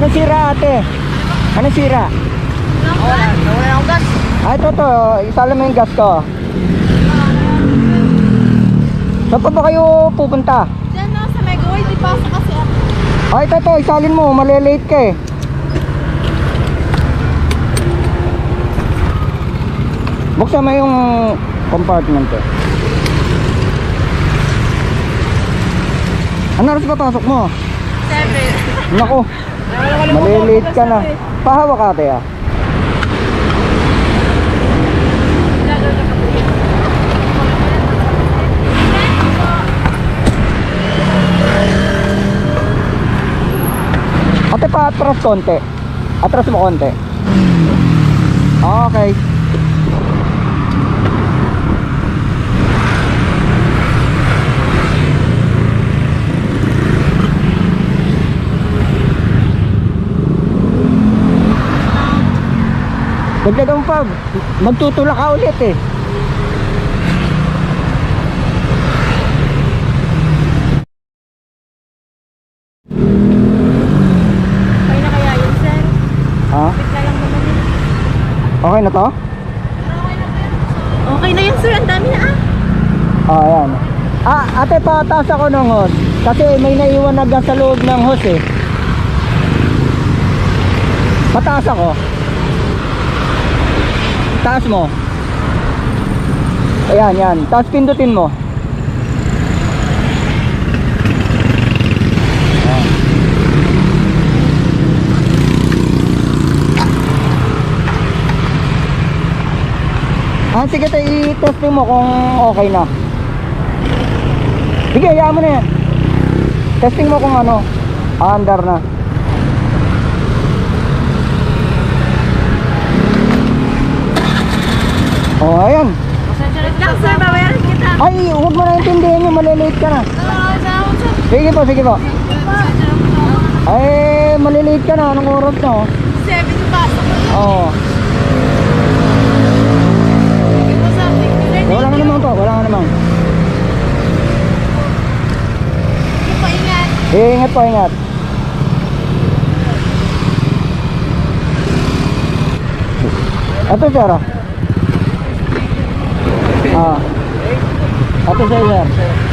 Anong sira ate? Anong sira? Nawala, nawala akong gas. Ah, ito to. Isala mo yung gas ko. Saan pa ba kayo pupunta? Diyan na, sa Megaway, di pa kasi ako. Ah, ito to. Isalin mo. Malilate ka eh. Buksan mo yung compartment eh. Ano oras ba pasok mo? Naku, malilate ka na. Pahawa ka ate ah. Ate pa atras konti. Atras mo konti. Okay. Dagdagan pa. Magtutulak ka ulit eh. Okay na kaya yun, sir? Ha? Bigla lang naman yun. Okay na to? Okay na yun, sir. Ang dami na ah. Ah, ayan. Ah, ate pataas ako ng hose. Kasi may naiwan na gas sa loob ng hose eh. Pataas ako. Taas mo. Ayan, yan. Tapos pindutin mo. Ayan. Ah, sige tayo i-testing mo kung okay na. Sige, hayaan mo na yan. Testing mo kung ano, under na. Oh, ayan. Wait lang, sir. Babayaran kita. Ay, huwag mo na intindihin yun, malilate ka na. Sige po, sige po. Ay, malilate ka na. Anong oras na, oh? Seven pa. Oo. Wala ka naman po, wala ka naman. Eh, ingat po, ingat. Ito, sir. Ah. Ah. Ito, sir, sir.